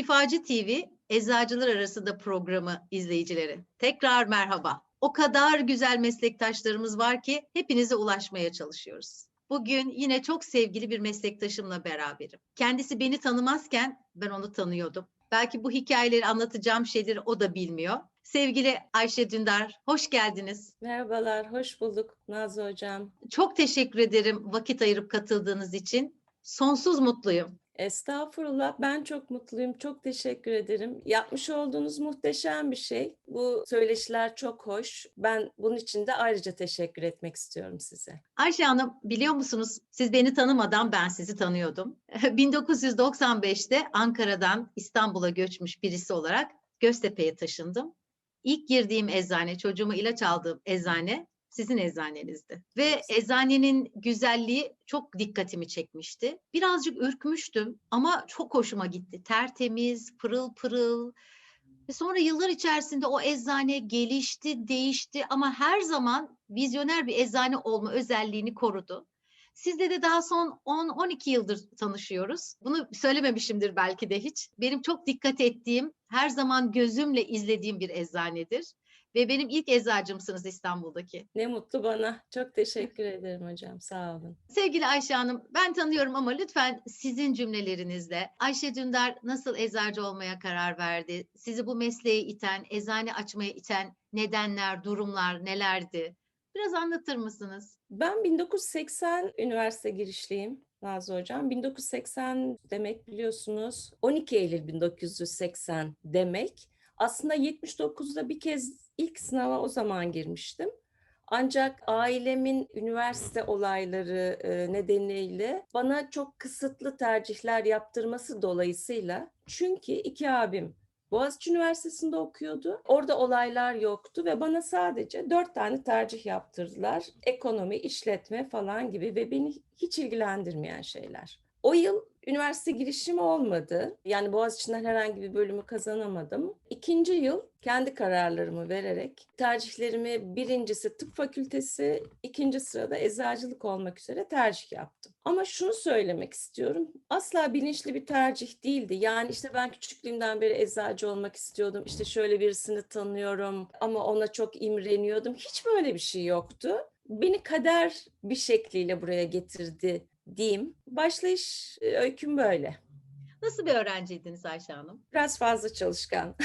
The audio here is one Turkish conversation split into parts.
Şifacı TV Eczacılar Arasında programı izleyicileri. Tekrar merhaba. O kadar güzel meslektaşlarımız var ki hepinize ulaşmaya çalışıyoruz. Bugün yine çok sevgili bir meslektaşımla beraberim. Kendisi beni tanımazken ben onu tanıyordum. Belki bu hikayeleri anlatacağım şeyleri o da bilmiyor. Sevgili Ayşe Dündar, hoş geldiniz. Merhabalar, hoş bulduk Nazlı Hocam. Çok teşekkür ederim vakit ayırıp katıldığınız için. Sonsuz mutluyum. Estağfurullah, ben çok mutluyum, çok teşekkür ederim. Yapmış olduğunuz muhteşem bir şey. Bu söyleşiler çok hoş. Ben bunun için de ayrıca teşekkür etmek istiyorum size. Ayşe Hanım biliyor musunuz siz beni tanımadan ben sizi tanıyordum. 1995'te Ankara'dan İstanbul'a göçmüş birisi olarak Göztepe'ye taşındım. İlk girdiğim eczane, çocuğuma ilaç aldığım eczane sizin eczanenizdi. Ve eczanenin güzelliği çok dikkatimi çekmişti. Birazcık ürkmüştüm ama çok hoşuma gitti. Tertemiz, pırıl pırıl. Ve sonra yıllar içerisinde o eczane gelişti, değişti ama her zaman vizyoner bir eczane olma özelliğini korudu. Sizle de daha son 10-12 yıldır tanışıyoruz. Bunu söylememişimdir belki de hiç. Benim çok dikkat ettiğim, her zaman gözümle izlediğim bir eczanedir. Ve benim ilk eczacımsınız İstanbul'daki. Ne mutlu bana. Çok teşekkür ederim hocam. Sağ olun. Sevgili Ayşe Hanım, ben tanıyorum ama lütfen sizin cümlelerinizle Ayşe Dündar nasıl eczacı olmaya karar verdi? Sizi bu mesleğe iten, eczane açmaya iten nedenler, durumlar nelerdi? Biraz anlatır mısınız? Ben 1980 üniversite girişliyim. Nazlı Hocam. 1980 demek biliyorsunuz 12 Eylül 1980 demek. Aslında 79'da bir kez ilk sınava o zaman girmiştim. Ancak ailemin üniversite olayları e, nedeniyle bana çok kısıtlı tercihler yaptırması dolayısıyla çünkü iki abim Boğaziçi Üniversitesi'nde okuyordu. Orada olaylar yoktu ve bana sadece dört tane tercih yaptırdılar. Ekonomi, işletme falan gibi ve beni hiç ilgilendirmeyen şeyler. O yıl üniversite girişim olmadı. Yani Boğaziçi'nden herhangi bir bölümü kazanamadım. İkinci yıl kendi kararlarımı vererek tercihlerimi birincisi tıp fakültesi, ikinci sırada eczacılık olmak üzere tercih yaptım. Ama şunu söylemek istiyorum. Asla bilinçli bir tercih değildi. Yani işte ben küçüklüğümden beri eczacı olmak istiyordum. İşte şöyle birisini tanıyorum ama ona çok imreniyordum. Hiç böyle bir şey yoktu. Beni kader bir şekliyle buraya getirdi diyeyim. Başlayış e, öyküm böyle. Nasıl bir öğrenciydiniz Ayşe Hanım? Biraz fazla çalışkan.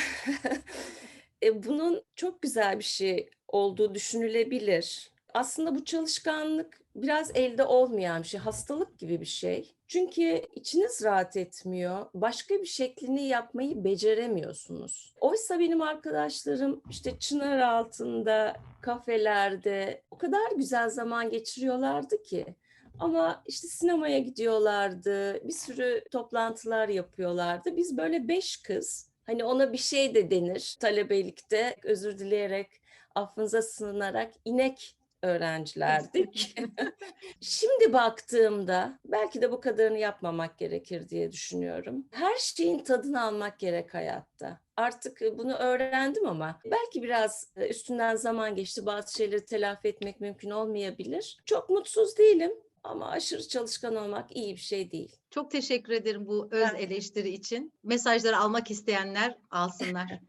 E, bunun çok güzel bir şey olduğu düşünülebilir. Aslında bu çalışkanlık biraz elde olmayan bir şey, hastalık gibi bir şey. Çünkü içiniz rahat etmiyor, başka bir şeklini yapmayı beceremiyorsunuz. Oysa benim arkadaşlarım işte çınar altında, kafelerde o kadar güzel zaman geçiriyorlardı ki. Ama işte sinemaya gidiyorlardı, bir sürü toplantılar yapıyorlardı. Biz böyle beş kız, hani ona bir şey de denir talebelikte, özür dileyerek, affınıza sığınarak inek öğrencilerdik. Şimdi baktığımda belki de bu kadarını yapmamak gerekir diye düşünüyorum. Her şeyin tadını almak gerek hayatta. Artık bunu öğrendim ama belki biraz üstünden zaman geçti. Bazı şeyleri telafi etmek mümkün olmayabilir. Çok mutsuz değilim ama aşırı çalışkan olmak iyi bir şey değil. Çok teşekkür ederim bu öz Ben- eleştiri için. Mesajları almak isteyenler alsınlar.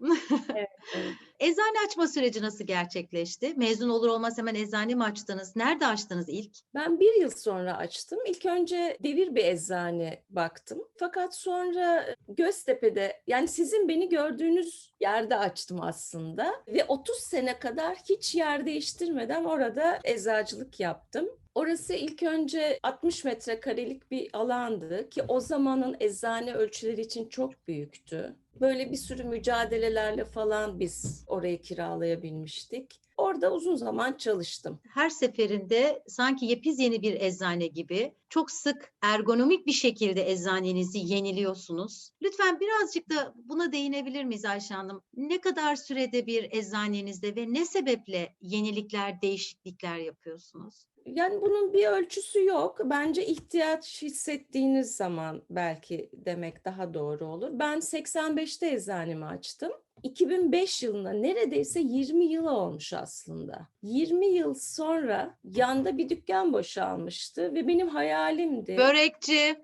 Evet, evet. Eczane açma süreci nasıl gerçekleşti? Mezun olur olmaz hemen eczane mi açtınız? Nerede açtınız ilk? Ben bir yıl sonra açtım. İlk önce devir bir eczane baktım. Fakat sonra Göztepe'de yani sizin beni gördüğünüz yerde açtım aslında. Ve 30 sene kadar hiç yer değiştirmeden orada eczacılık yaptım. Orası ilk önce 60 metrekarelik bir alandı ki o zamanın eczane ölçüleri için çok büyüktü. Böyle bir sürü mücadelelerle falan biz orayı kiralayabilmiştik. Orada uzun zaman çalıştım. Her seferinde sanki yepyeni bir eczane gibi çok sık ergonomik bir şekilde eczanenizi yeniliyorsunuz. Lütfen birazcık da buna değinebilir miyiz Ayşe Hanım? Ne kadar sürede bir eczanenizde ve ne sebeple yenilikler, değişiklikler yapıyorsunuz? Yani bunun bir ölçüsü yok. Bence ihtiyaç hissettiğiniz zaman belki demek daha doğru olur. Ben 85'te eczanemi açtım. 2005 yılında neredeyse 20 yıl olmuş aslında. 20 yıl sonra yanda bir dükkan boşalmıştı ve benim hayalimdi. Börekçi.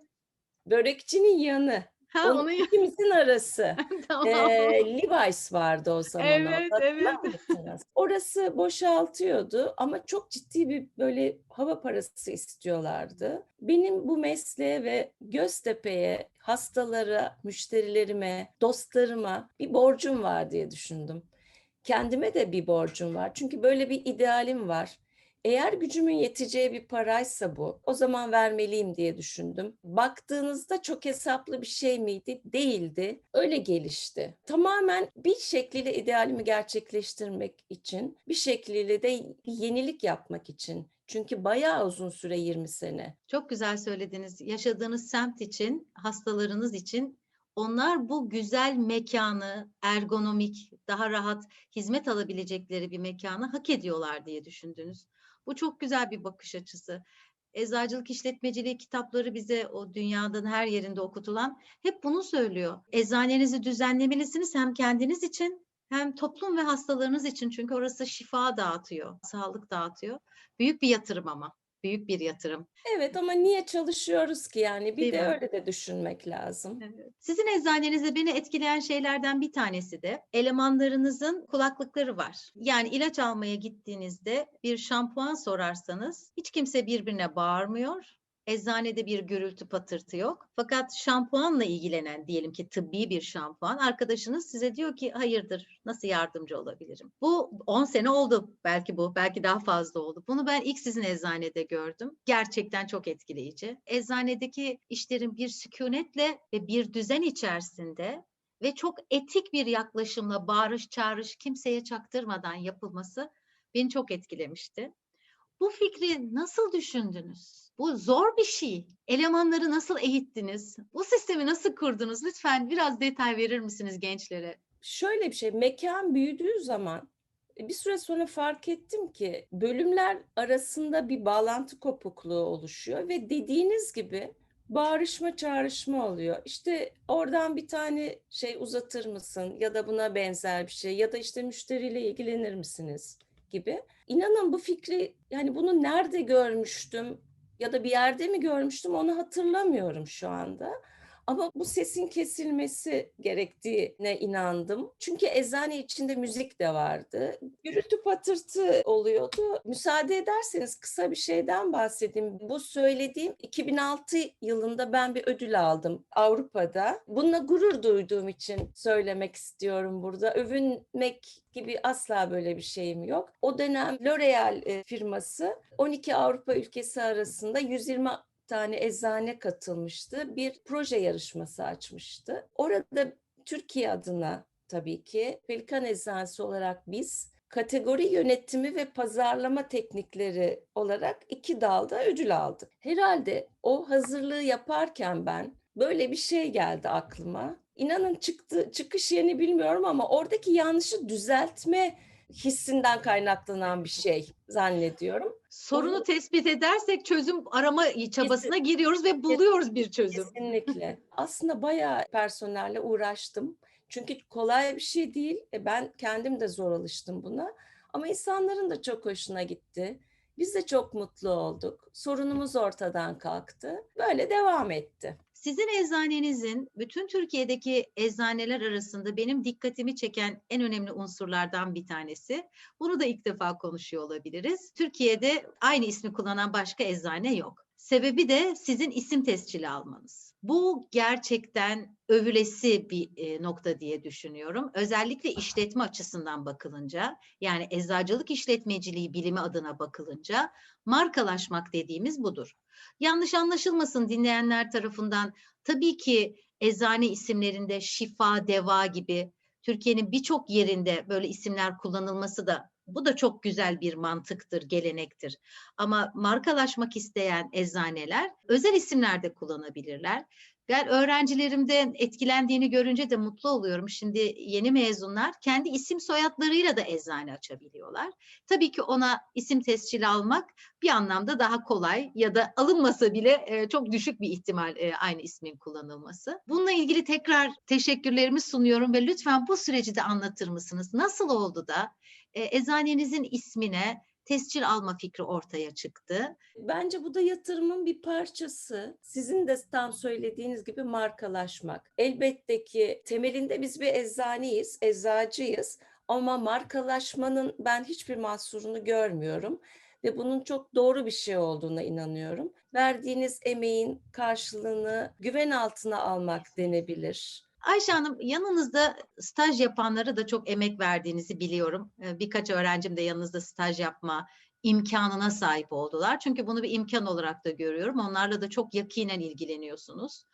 Börekçinin yanı. Ha, Onun onu ikimizin arası. tamam. Ee, Levi's vardı o zaman. Evet, evet. Orası boşaltıyordu ama çok ciddi bir böyle hava parası istiyorlardı. Benim bu mesleğe ve Göztepe'ye, hastalara, müşterilerime, dostlarıma bir borcum var diye düşündüm. Kendime de bir borcum var. Çünkü böyle bir idealim var. Eğer gücümün yeteceği bir paraysa bu, o zaman vermeliyim diye düşündüm. Baktığınızda çok hesaplı bir şey miydi? Değildi. Öyle gelişti. Tamamen bir şekliyle idealimi gerçekleştirmek için, bir şekliyle de yenilik yapmak için. Çünkü bayağı uzun süre 20 sene. Çok güzel söylediniz. Yaşadığınız semt için, hastalarınız için onlar bu güzel mekanı, ergonomik, daha rahat hizmet alabilecekleri bir mekanı hak ediyorlar diye düşündünüz. Bu çok güzel bir bakış açısı. Eczacılık işletmeciliği kitapları bize o dünyanın her yerinde okutulan hep bunu söylüyor. Eczanenizi düzenlemelisiniz hem kendiniz için hem toplum ve hastalarınız için çünkü orası şifa dağıtıyor, sağlık dağıtıyor. Büyük bir yatırım ama, büyük bir yatırım. Evet ama niye çalışıyoruz ki yani? Bir Değil de mi? öyle de düşünmek lazım. Sizin eczanenizde beni etkileyen şeylerden bir tanesi de elemanlarınızın kulaklıkları var. Yani ilaç almaya gittiğinizde bir şampuan sorarsanız hiç kimse birbirine bağırmıyor. Eczanede bir gürültü patırtı yok. Fakat şampuanla ilgilenen diyelim ki tıbbi bir şampuan arkadaşınız size diyor ki hayırdır nasıl yardımcı olabilirim? Bu 10 sene oldu belki bu belki daha fazla oldu. Bunu ben ilk sizin eczanede gördüm. Gerçekten çok etkileyici. Eczanedeki işlerin bir sükunetle ve bir düzen içerisinde ve çok etik bir yaklaşımla bağırış çağırış kimseye çaktırmadan yapılması beni çok etkilemişti. Bu fikri nasıl düşündünüz? Bu zor bir şey. Elemanları nasıl eğittiniz? Bu sistemi nasıl kurdunuz? Lütfen biraz detay verir misiniz gençlere? Şöyle bir şey, mekan büyüdüğü zaman e, bir süre sonra fark ettim ki bölümler arasında bir bağlantı kopukluğu oluşuyor ve dediğiniz gibi bağırışma çağrışma oluyor. İşte oradan bir tane şey uzatır mısın ya da buna benzer bir şey ya da işte müşteriyle ilgilenir misiniz gibi. İnanın bu fikri yani bunu nerede görmüştüm ya da bir yerde mi görmüştüm onu hatırlamıyorum şu anda. Ama bu sesin kesilmesi gerektiğine inandım. Çünkü eczane içinde müzik de vardı. Gürültü patırtı oluyordu. Müsaade ederseniz kısa bir şeyden bahsedeyim. Bu söylediğim 2006 yılında ben bir ödül aldım Avrupa'da. Bununla gurur duyduğum için söylemek istiyorum burada. Övünmek gibi asla böyle bir şeyim yok. O dönem L'Oreal e, firması 12 Avrupa ülkesi arasında 120 tane eczane katılmıştı. Bir proje yarışması açmıştı. Orada Türkiye adına tabii ki Pelikan Eczanesi olarak biz kategori yönetimi ve pazarlama teknikleri olarak iki dalda ödül aldık. Herhalde o hazırlığı yaparken ben böyle bir şey geldi aklıma. İnanın çıktı çıkış yerini bilmiyorum ama oradaki yanlışı düzeltme hissinden kaynaklanan bir şey zannediyorum. Sorunu tespit edersek çözüm arama çabasına giriyoruz ve buluyoruz bir çözüm. Kesinlikle. Aslında bayağı personelle uğraştım. Çünkü kolay bir şey değil. E, Ben kendim de zor alıştım buna. Ama insanların da çok hoşuna gitti. Biz de çok mutlu olduk. Sorunumuz ortadan kalktı. Böyle devam etti. Sizin eczanenizin bütün Türkiye'deki eczaneler arasında benim dikkatimi çeken en önemli unsurlardan bir tanesi. Bunu da ilk defa konuşuyor olabiliriz. Türkiye'de aynı ismi kullanan başka eczane yok. Sebebi de sizin isim tescili almanız. Bu gerçekten övülesi bir e, nokta diye düşünüyorum. Özellikle işletme açısından bakılınca, yani eczacılık işletmeciliği bilimi adına bakılınca markalaşmak dediğimiz budur. Yanlış anlaşılmasın dinleyenler tarafından. Tabii ki eczane isimlerinde şifa, deva gibi Türkiye'nin birçok yerinde böyle isimler kullanılması da bu da çok güzel bir mantıktır, gelenektir. Ama markalaşmak isteyen eczaneler özel isimler de kullanabilirler. Ben öğrencilerimden etkilendiğini görünce de mutlu oluyorum. Şimdi yeni mezunlar kendi isim soyadlarıyla da eczane açabiliyorlar. Tabii ki ona isim tescili almak bir anlamda daha kolay ya da alınmasa bile e, çok düşük bir ihtimal e, aynı ismin kullanılması. Bununla ilgili tekrar teşekkürlerimi sunuyorum ve lütfen bu süreci de anlatır mısınız? Nasıl oldu da e, eczanenizin ismine tescil alma fikri ortaya çıktı. Bence bu da yatırımın bir parçası. Sizin de tam söylediğiniz gibi markalaşmak. Elbette ki temelinde biz bir eczaneyiz, eczacıyız. Ama markalaşmanın ben hiçbir mahsurunu görmüyorum ve bunun çok doğru bir şey olduğuna inanıyorum. Verdiğiniz emeğin karşılığını güven altına almak denebilir. Ayşe Hanım yanınızda staj yapanlara da çok emek verdiğinizi biliyorum. Ee, Birkaç öğrencim de yanınızda staj yapma imkanına sahip oldular. Çünkü bunu bir imkan olarak da görüyorum. Onlarla da çok yakinen ilgileniyorsunuz.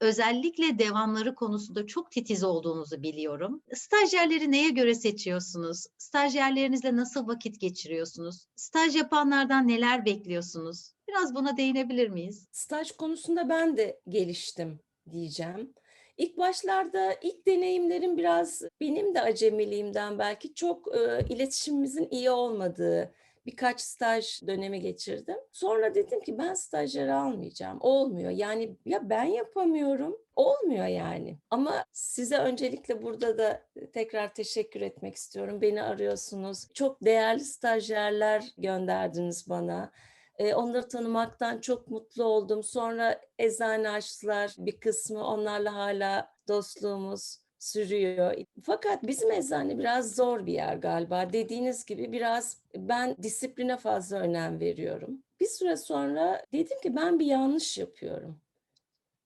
Özellikle devamları konusunda çok titiz olduğunuzu biliyorum. Stajyerleri neye göre seçiyorsunuz? Stajyerlerinizle nasıl vakit geçiriyorsunuz? Staj yapanlardan neler bekliyorsunuz? Biraz buna değinebilir miyiz? Staj konusunda ben de geliştim diyeceğim. İlk başlarda ilk deneyimlerim biraz benim de acemiliğimden belki çok e, iletişimimizin iyi olmadığı birkaç staj dönemi geçirdim. Sonra dedim ki ben stajyer almayacağım. Olmuyor. Yani ya ben yapamıyorum. Olmuyor yani. Ama size öncelikle burada da tekrar teşekkür etmek istiyorum. Beni arıyorsunuz. Çok değerli stajyerler gönderdiniz bana. E, onları tanımaktan çok mutlu oldum. Sonra eczane açtılar bir kısmı. Onlarla hala dostluğumuz sürüyor. Fakat bizim eczane biraz zor bir yer galiba. Dediğiniz gibi biraz ben disipline fazla önem veriyorum. Bir süre sonra dedim ki ben bir yanlış yapıyorum.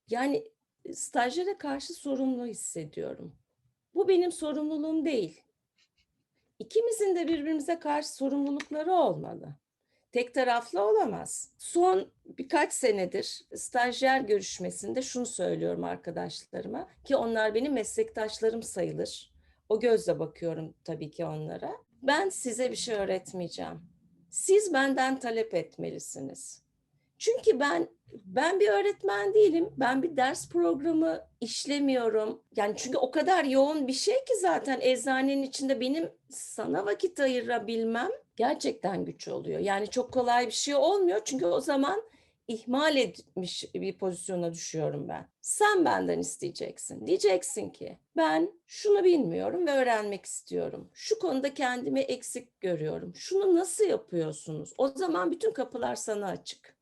Yani stajyere karşı sorumlu hissediyorum. Bu benim sorumluluğum değil. İkimizin de birbirimize karşı sorumlulukları olmalı tek taraflı olamaz. Son birkaç senedir stajyer görüşmesinde şunu söylüyorum arkadaşlarıma ki onlar benim meslektaşlarım sayılır. O gözle bakıyorum tabii ki onlara. Ben size bir şey öğretmeyeceğim. Siz benden talep etmelisiniz. Çünkü ben ben bir öğretmen değilim. Ben bir ders programı işlemiyorum. Yani çünkü o kadar yoğun bir şey ki zaten eczanenin içinde benim sana vakit ayırabilmem gerçekten güç oluyor. Yani çok kolay bir şey olmuyor çünkü o zaman ihmal etmiş bir pozisyona düşüyorum ben. Sen benden isteyeceksin. Diyeceksin ki ben şunu bilmiyorum ve öğrenmek istiyorum. Şu konuda kendimi eksik görüyorum. Şunu nasıl yapıyorsunuz? O zaman bütün kapılar sana açık.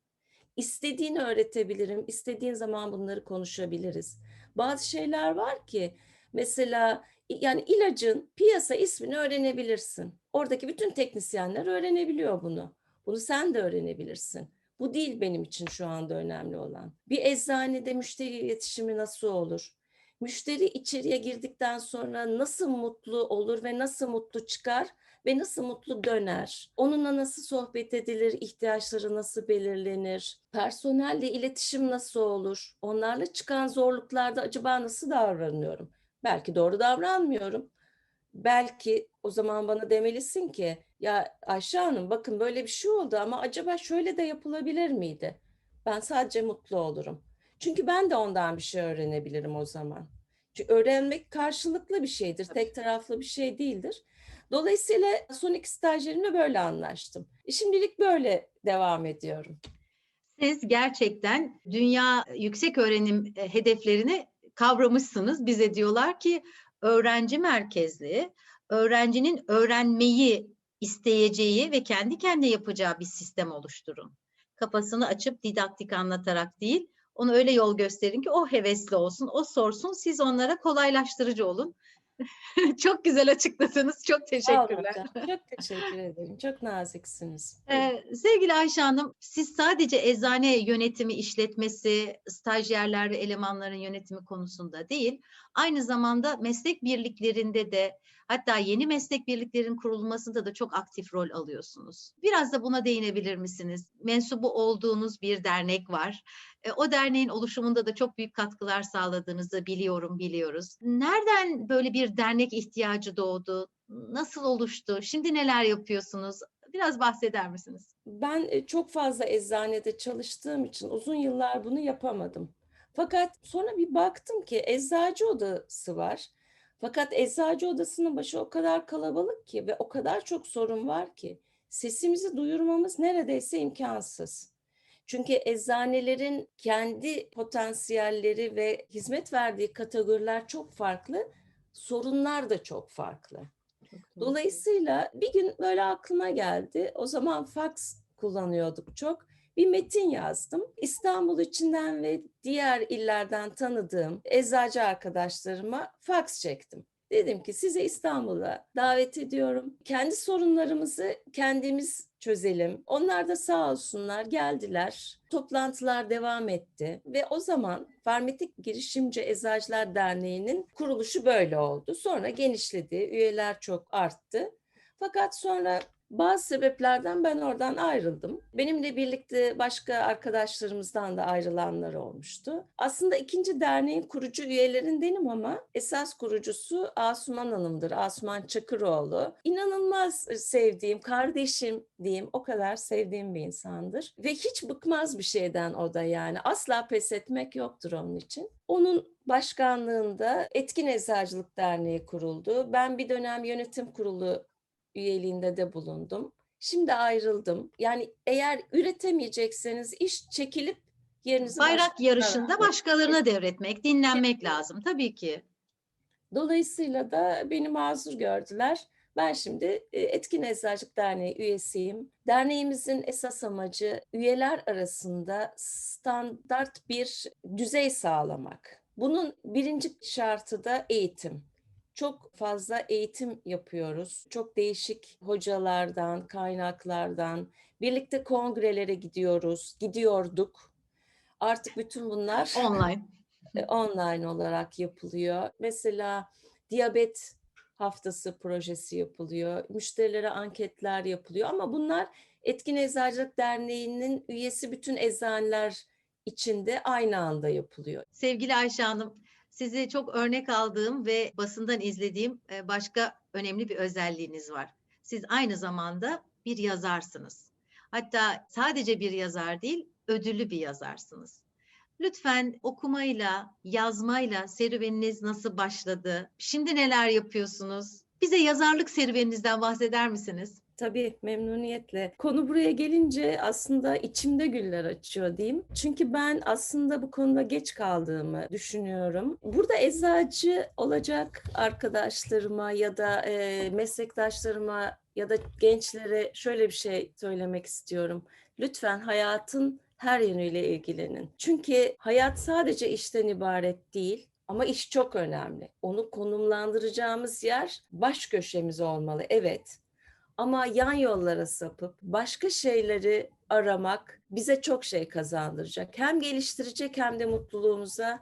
İstediğini öğretebilirim. İstediğin zaman bunları konuşabiliriz. Bazı şeyler var ki mesela yani ilacın piyasa ismini öğrenebilirsin. Oradaki bütün teknisyenler öğrenebiliyor bunu. Bunu sen de öğrenebilirsin. Bu değil benim için şu anda önemli olan. Bir eczanede müşteri iletişimi nasıl olur? Müşteri içeriye girdikten sonra nasıl mutlu olur ve nasıl mutlu çıkar ve nasıl mutlu döner? Onunla nasıl sohbet edilir? ihtiyaçları nasıl belirlenir? Personelle iletişim nasıl olur? Onlarla çıkan zorluklarda acaba nasıl davranıyorum? Belki doğru davranmıyorum. Belki o zaman bana demelisin ki ya Ayşe Hanım bakın böyle bir şey oldu ama acaba şöyle de yapılabilir miydi? Ben sadece mutlu olurum. Çünkü ben de ondan bir şey öğrenebilirim o zaman. Çünkü öğrenmek karşılıklı bir şeydir. Tek taraflı bir şey değildir. Dolayısıyla son iki stajyerimle böyle anlaştım. E, şimdilik böyle devam ediyorum. Siz gerçekten dünya yüksek öğrenim e, hedeflerini kavramışsınız. Bize diyorlar ki öğrenci merkezli, öğrencinin öğrenmeyi isteyeceği ve kendi kendine yapacağı bir sistem oluşturun. Kafasını açıp didaktik anlatarak değil, onu öyle yol gösterin ki o hevesli olsun, o sorsun, siz onlara kolaylaştırıcı olun. Çok güzel açıkladınız. Çok teşekkürler. Çok teşekkür ederim. Çok naziksiniz. Ee, sevgili Ayşe Hanım, siz sadece eczane yönetimi, işletmesi, stajyerler ve elemanların yönetimi konusunda değil, aynı zamanda meslek birliklerinde de hatta yeni meslek birliklerin kurulmasında da çok aktif rol alıyorsunuz. Biraz da buna değinebilir misiniz? Mensubu olduğunuz bir dernek var. E, o derneğin oluşumunda da çok büyük katkılar sağladığınızı biliyorum, biliyoruz. Nereden böyle bir dernek ihtiyacı doğdu? Nasıl oluştu? Şimdi neler yapıyorsunuz? Biraz bahseder misiniz? Ben e, çok fazla eczanede çalıştığım için uzun yıllar bunu yapamadım. Fakat sonra bir baktım ki eczacı odası var. Fakat eczacı odasının başı o kadar kalabalık ki ve o kadar çok sorun var ki sesimizi duyurmamız neredeyse imkansız. Çünkü eczanelerin kendi potansiyelleri ve hizmet verdiği kategoriler çok farklı, sorunlar da çok farklı. Dolayısıyla bir gün böyle aklıma geldi. O zaman fax kullanıyorduk çok. Bir metin yazdım. İstanbul içinden ve diğer illerden tanıdığım eczacı arkadaşlarıma fax çektim. Dedim ki size İstanbul'a davet ediyorum. Kendi sorunlarımızı kendimiz çözelim. Onlar da sağ olsunlar geldiler. Toplantılar devam etti ve o zaman Farmetik Girişimci Eczacılar Derneği'nin kuruluşu böyle oldu. Sonra genişledi, üyeler çok arttı. Fakat sonra bazı sebeplerden ben oradan ayrıldım. Benimle birlikte başka arkadaşlarımızdan da ayrılanlar olmuştu. Aslında ikinci derneğin kurucu üyelerindenim ama esas kurucusu Asuman Hanım'dır. Asuman Çakıroğlu. İnanılmaz sevdiğim, kardeşim diyeyim o kadar sevdiğim bir insandır. Ve hiç bıkmaz bir şeyden o da yani. Asla pes etmek yoktur onun için. Onun başkanlığında Etkin Eczacılık Derneği kuruldu. Ben bir dönem yönetim kurulu üyeliğinde de bulundum. Şimdi ayrıldım. Yani eğer üretemeyecekseniz iş çekilip yerinizi Bayrak yarışında vermek. başkalarına devretmek, dinlenmek lazım tabii ki. Dolayısıyla da beni mazur gördüler. Ben şimdi e, Etkin Eczacılık Derneği üyesiyim. Derneğimizin esas amacı üyeler arasında standart bir düzey sağlamak. Bunun birinci şartı da eğitim. Çok fazla eğitim yapıyoruz. Çok değişik hocalardan, kaynaklardan, birlikte kongrelere gidiyoruz, gidiyorduk. Artık bütün bunlar Online. e, online olarak yapılıyor. Mesela diyabet haftası projesi yapılıyor. Müşterilere anketler yapılıyor ama bunlar Etkin Eczacılık Derneği'nin üyesi bütün eczaneler içinde aynı anda yapılıyor. Sevgili Ayşe Hanım, sizi çok örnek aldığım ve basından izlediğim e, başka önemli bir özelliğiniz var. Siz aynı zamanda bir yazarsınız. Hatta sadece bir yazar değil, ödüllü bir yazarsınız. Lütfen okumayla, yazmayla serüveniniz nasıl başladı? Şimdi neler yapıyorsunuz? Bize yazarlık serüveninizden bahseder misiniz? Tabii memnuniyetle. Konu buraya gelince aslında içimde güller açıyor diyeyim. Çünkü ben aslında bu konuda geç kaldığımı düşünüyorum. Burada eczacı olacak arkadaşlarıma ya da e, meslektaşlarıma ya da gençlere şöyle bir şey söylemek istiyorum. Lütfen hayatın her yönüyle ilgilenin. Çünkü hayat sadece işten ibaret değil. Ama iş çok önemli. Onu konumlandıracağımız yer baş köşemiz olmalı. Evet. Ama yan yollara sapıp başka şeyleri aramak bize çok şey kazandıracak. Hem geliştirecek hem de mutluluğumuza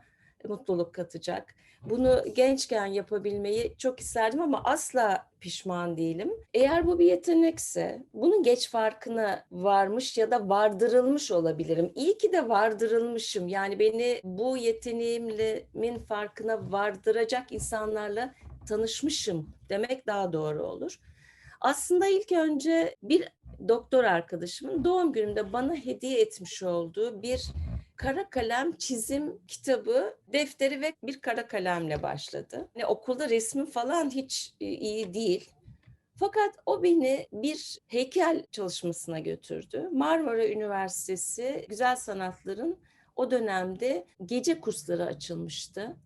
mutluluk katacak. Bunu gençken yapabilmeyi çok isterdim ama asla pişman değilim. Eğer bu bir yetenekse bunun geç farkına varmış ya da vardırılmış olabilirim. İyi ki de vardırılmışım. Yani beni bu yeteneğimin farkına vardıracak insanlarla tanışmışım demek daha doğru olur. Aslında ilk önce bir doktor arkadaşımın doğum günümde bana hediye etmiş olduğu bir kara kalem çizim kitabı, defteri ve bir kara kalemle başladı. Yani okulda resmi falan hiç e, iyi değil. Fakat o beni bir heykel çalışmasına götürdü. Marmara Üniversitesi Güzel Sanatların o dönemde gece kursları açılmıştı.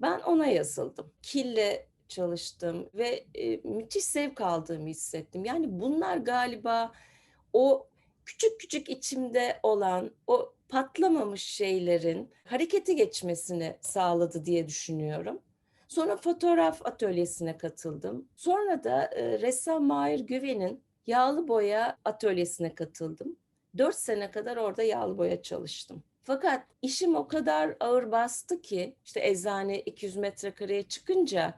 Ben ona yazıldım. Kille çalıştım ve e, müthiş zevk aldığımı hissettim. Yani bunlar galiba o küçük küçük içimde olan o patlamamış şeylerin harekete geçmesini sağladı diye düşünüyorum. Sonra fotoğraf atölyesine katıldım. Sonra da e, ressam Mahir Güven'in yağlı boya atölyesine katıldım. Dört sene kadar orada yağlı boya çalıştım. Fakat işim o kadar ağır bastı ki işte eczane 200 metrekareye çıkınca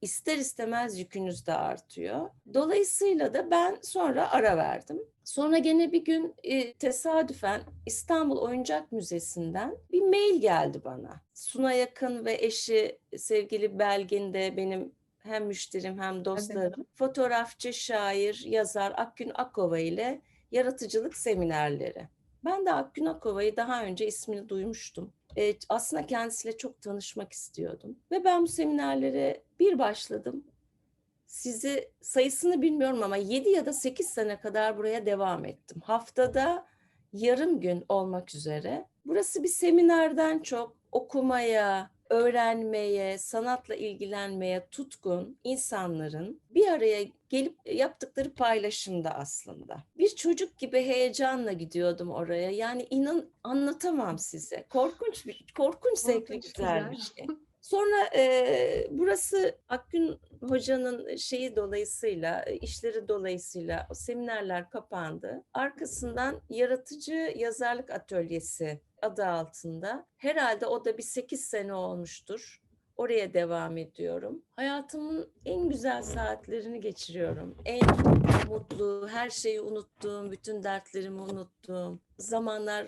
ister istemez yükünüz de artıyor. Dolayısıyla da ben sonra ara verdim. Sonra gene bir gün e, tesadüfen İstanbul Oyuncak Müzesi'nden bir mail geldi bana. Suna Yakın ve eşi sevgili Belgin de benim hem müşterim hem dostlarım. Fotoğrafçı, şair, yazar Akgün Akova ile yaratıcılık seminerleri. Ben de Akgün Akova'yı daha önce ismini duymuştum. E, aslında kendisiyle çok tanışmak istiyordum. Ve ben bu seminerlere bir başladım. Sizi sayısını bilmiyorum ama 7 ya da 8 sene kadar buraya devam ettim. Haftada yarım gün olmak üzere. Burası bir seminerden çok okumaya, öğrenmeye, sanatla ilgilenmeye tutkun insanların bir araya gelip yaptıkları paylaşımda aslında. Bir çocuk gibi heyecanla gidiyordum oraya. Yani inan anlatamam size. Korkunç bir korkunç zevkli güzel bir şey. Sonra e, burası Akgün Hoca'nın şeyi dolayısıyla, e, işleri dolayısıyla o seminerler kapandı. Arkasından Yaratıcı Yazarlık Atölyesi adı altında. Herhalde o da bir 8 sene olmuştur. Oraya devam ediyorum. Hayatımın en güzel saatlerini geçiriyorum. En mutlu, her şeyi unuttuğum, bütün dertlerimi unuttuğum zamanlar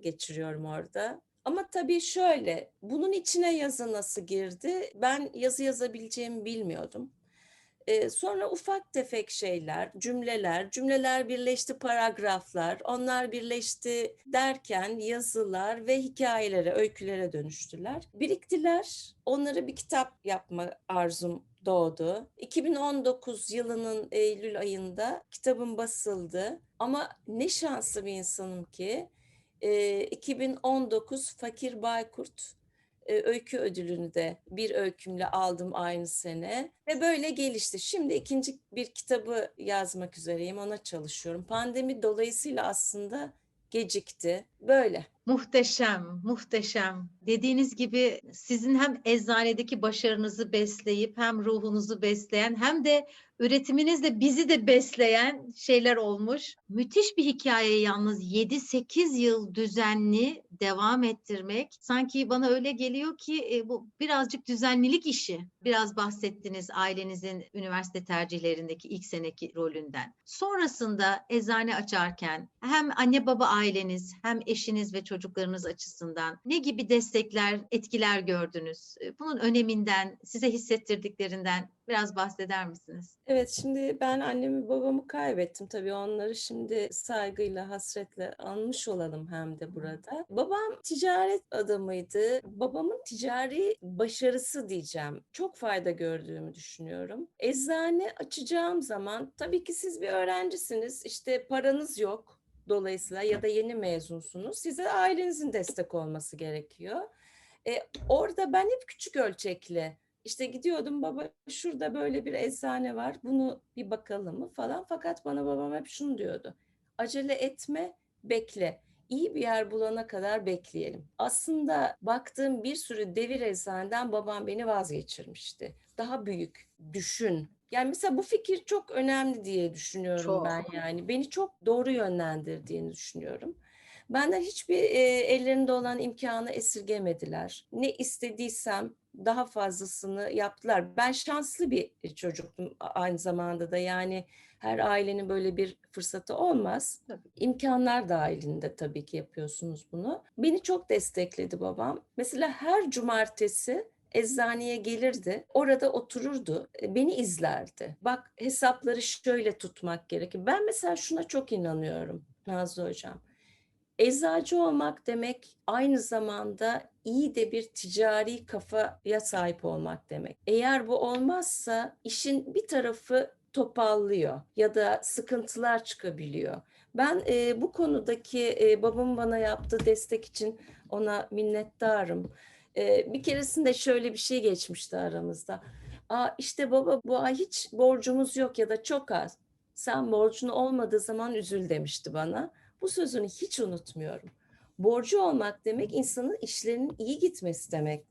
geçiriyorum orada. Ama tabii şöyle, bunun içine yazı nasıl girdi? Ben yazı yazabileceğimi bilmiyordum. Ee, sonra ufak tefek şeyler, cümleler, cümleler birleşti paragraflar, onlar birleşti derken yazılar ve hikayelere, öykülere dönüştüler. Biriktiler, onları bir kitap yapma arzum doğdu. 2019 yılının Eylül ayında kitabım basıldı. Ama ne şanslı bir insanım ki e, 2019 Fakir Baykurt e, öykü ödülünü de bir öykümle aldım aynı sene ve böyle gelişti. Şimdi ikinci bir kitabı yazmak üzereyim, ona çalışıyorum. Pandemi dolayısıyla aslında gecikti. Böyle. Muhteşem, muhteşem. Dediğiniz gibi sizin hem eczanedeki başarınızı besleyip hem ruhunuzu besleyen hem de üretiminizle bizi de besleyen şeyler olmuş. Müthiş bir hikaye yalnız 7-8 yıl düzenli devam ettirmek. Sanki bana öyle geliyor ki e, bu birazcık düzenlilik işi. Biraz bahsettiniz ailenizin üniversite tercihlerindeki ilk seneki rolünden. Sonrasında eczane açarken hem anne baba aileniz hem eşiniz ve çocuklarınız açısından ne gibi destekler, etkiler gördünüz? E, Bunun öneminden, size hissettirdiklerinden biraz bahseder misiniz? Evet şimdi ben annemi babamı kaybettim tabii onları şimdi saygıyla hasretle anmış olalım hem de burada. Babam ticaret adamıydı. Babamın ticari başarısı diyeceğim. Çok fayda gördüğümü düşünüyorum. Eczane açacağım zaman tabii ki siz bir öğrencisiniz. İşte paranız yok dolayısıyla ya da yeni mezunsunuz. Size ailenizin destek olması gerekiyor. E, orada ben hep küçük ölçekli işte gidiyordum baba şurada böyle bir eczane var bunu bir bakalım mı falan. Fakat bana babam hep şunu diyordu. Acele etme bekle. İyi bir yer bulana kadar bekleyelim. Aslında baktığım bir sürü devir eczaneden babam beni vazgeçirmişti. Daha büyük düşün. Yani mesela bu fikir çok önemli diye düşünüyorum Çok. ben yani. Beni çok doğru yönlendirdiğini düşünüyorum. Benden hiçbir e, ellerinde olan imkanı esirgemediler. Ne istediysem daha fazlasını yaptılar. Ben şanslı bir çocuktum a- aynı zamanda da yani her ailenin böyle bir fırsatı olmaz. Tabii. İmkanlar dahilinde tabii ki yapıyorsunuz bunu. Beni çok destekledi babam. Mesela her cumartesi eczaneye gelirdi. Orada otururdu. e, Beni izlerdi. Bak hesapları şöyle tutmak gerekir. Ben mesela şuna çok inanıyorum Nazlı Hocam. Eczacı olmak demek aynı zamanda iyi de bir ticari kafaya sahip olmak demek. Eğer bu olmazsa işin bir tarafı topallıyor ya da sıkıntılar çıkabiliyor. Ben e, bu konudaki e, babamın bana yaptığı destek için ona minnettarım. Bir keresinde şöyle bir şey geçmişti aramızda. Aa, işte baba bu ay hiç borcumuz yok ya da çok az. Sen borcun olmadığı zaman üzül demişti bana. Bu sözünü hiç unutmuyorum. Borcu olmak demek insanın işlerinin iyi gitmesi demek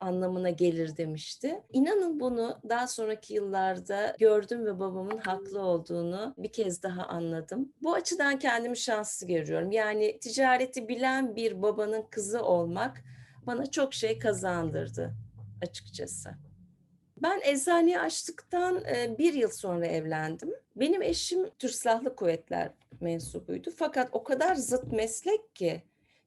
anlamına gelir demişti. İnanın bunu daha sonraki yıllarda gördüm ve babamın haklı olduğunu bir kez daha anladım. Bu açıdan kendimi şanslı görüyorum. Yani ticareti bilen bir babanın kızı olmak bana çok şey kazandırdı açıkçası. Ben eczaneyi açtıktan e, bir yıl sonra evlendim. Benim eşim Türk Silahlı Kuvvetler mensubuydu. Fakat o kadar zıt meslek ki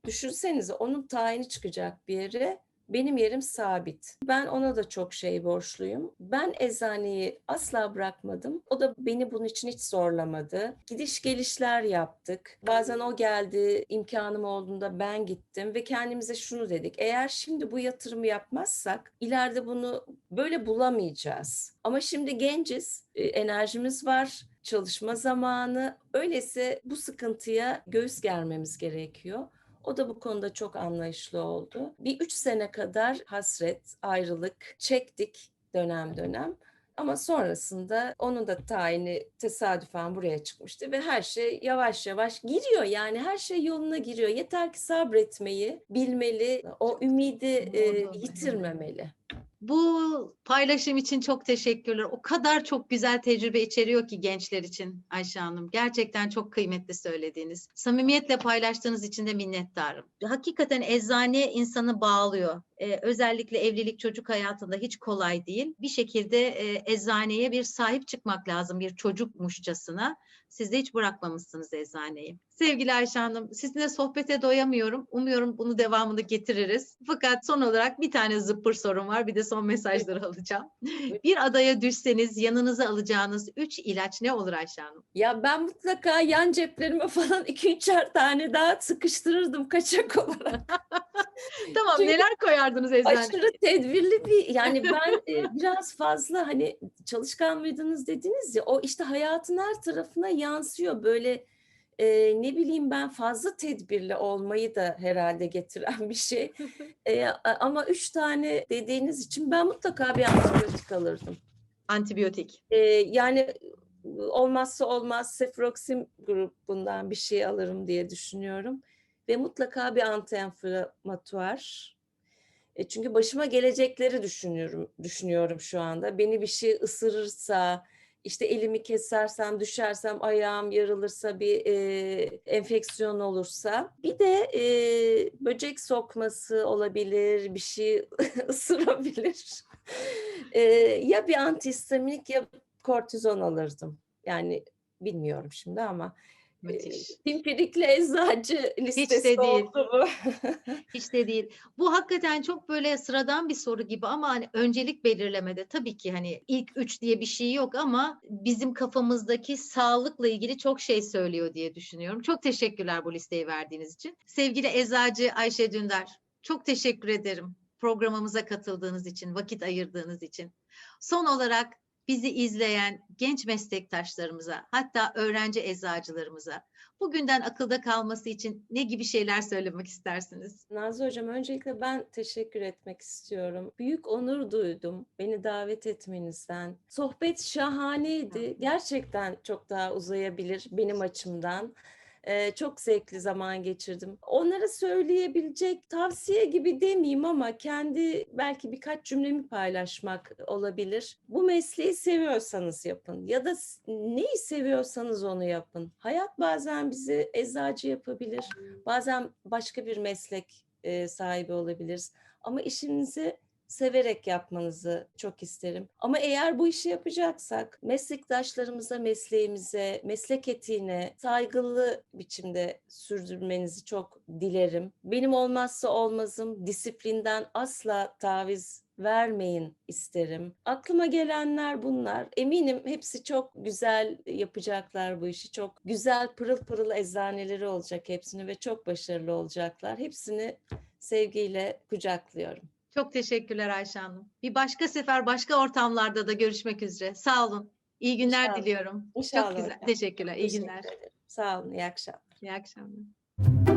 düşünsenize onun tayini çıkacak bir yere benim yerim sabit. Ben ona da çok şey borçluyum. Ben eczaneyi asla bırakmadım. O da beni bunun için hiç zorlamadı. Gidiş gelişler yaptık. Bazen o geldi, imkanım olduğunda ben gittim ve kendimize şunu dedik. Eğer şimdi bu yatırımı yapmazsak ileride bunu böyle bulamayacağız. Ama şimdi genciz, e, enerjimiz var, çalışma zamanı. Öyleyse bu sıkıntıya göğüs germemiz gerekiyor. O da bu konuda çok anlayışlı oldu. Bir üç sene kadar hasret, ayrılık çektik dönem dönem. Ama sonrasında onun da tayini tesadüfen buraya çıkmıştı ve her şey yavaş yavaş giriyor yani her şey yoluna giriyor. Yeter ki sabretmeyi bilmeli, o ümidi e, yitirmemeli. Bu paylaşım için çok teşekkürler. O kadar çok güzel tecrübe içeriyor ki gençler için Ayşe Hanım. Gerçekten çok kıymetli söylediğiniz. Samimiyetle paylaştığınız için de minnettarım. Hakikaten eczane insanı bağlıyor. Ee, özellikle evlilik çocuk hayatında hiç kolay değil. Bir şekilde e, eczaneye bir sahip çıkmak lazım bir çocukmuşçasına. Siz de hiç bırakmamışsınız eczaneyi. Sevgili Ayşe Hanım, sizinle sohbete doyamıyorum. Umuyorum bunu devamını getiririz. Fakat son olarak bir tane zıppır sorum var. Bir de son mesajları alacağım. Bir adaya düşseniz yanınıza alacağınız üç ilaç ne olur Ayşe Hanım? Ya ben mutlaka yan ceplerime falan iki üçer tane daha sıkıştırırdım kaçak olarak. Tamam, Çünkü neler koyardınız eczaneye? Aşırı tedbirli bir yani ben e, biraz fazla hani çalışkan mıydınız dediniz ya o işte hayatın her tarafına yansıyor böyle e, ne bileyim ben fazla tedbirli olmayı da herhalde getiren bir şey. E, ama üç tane dediğiniz için ben mutlaka bir antibiyotik alırdım. Antibiyotik. E, yani olmazsa olmaz sefroksim grubundan bir şey alırım diye düşünüyorum. Ve mutlaka bir antienflamatuar. E, çünkü başıma gelecekleri düşünüyorum düşünüyorum şu anda. Beni bir şey ısırırsa, işte elimi kesersem, düşersem, ayağım yarılırsa, bir e, enfeksiyon olursa. Bir de e, böcek sokması olabilir, bir şey ısırabilir. E, ya bir antihistaminik ya kortizon alırdım. Yani bilmiyorum şimdi ama Müthiş. pimpirikli eczacı listesi değil. oldu mu? Hiç de değil. Bu hakikaten çok böyle sıradan bir soru gibi ama hani öncelik belirlemede tabii ki hani ilk üç diye bir şey yok ama bizim kafamızdaki sağlıkla ilgili çok şey söylüyor diye düşünüyorum. Çok teşekkürler bu listeyi verdiğiniz için. Sevgili eczacı Ayşe Dündar, çok teşekkür ederim programımıza katıldığınız için, vakit ayırdığınız için. Son olarak bizi izleyen genç meslektaşlarımıza, hatta öğrenci eczacılarımıza bugünden akılda kalması için ne gibi şeyler söylemek istersiniz? Nazlı Hocam öncelikle ben teşekkür etmek istiyorum. Büyük onur duydum beni davet etmenizden. Sohbet şahaneydi. Gerçekten çok daha uzayabilir benim açımdan. Ee, çok zevkli zaman geçirdim. Onlara söyleyebilecek tavsiye gibi demeyeyim ama kendi belki birkaç cümlemi paylaşmak olabilir. Bu mesleği seviyorsanız yapın ya da neyi seviyorsanız onu yapın. Hayat bazen bizi eczacı yapabilir. Bazen başka bir meslek e, sahibi olabiliriz. Ama işinizi severek yapmanızı çok isterim. Ama eğer bu işi yapacaksak meslektaşlarımıza, mesleğimize, meslek etiğine saygılı biçimde sürdürmenizi çok dilerim. Benim olmazsa olmazım disiplinden asla taviz vermeyin isterim. Aklıma gelenler bunlar. Eminim hepsi çok güzel yapacaklar bu işi. Çok güzel pırıl pırıl eczaneleri olacak hepsini ve çok başarılı olacaklar. Hepsini sevgiyle kucaklıyorum. Çok teşekkürler Ayşe Hanım. Bir başka sefer başka ortamlarda da görüşmek üzere. Sağ olun. İyi günler İnşallah. diliyorum. İnşallah Çok güzel. hocam. Teşekkürler. İyi Teşekkür günler. ederim. Sağ olun, iyi akşamlar. İyi akşamlar.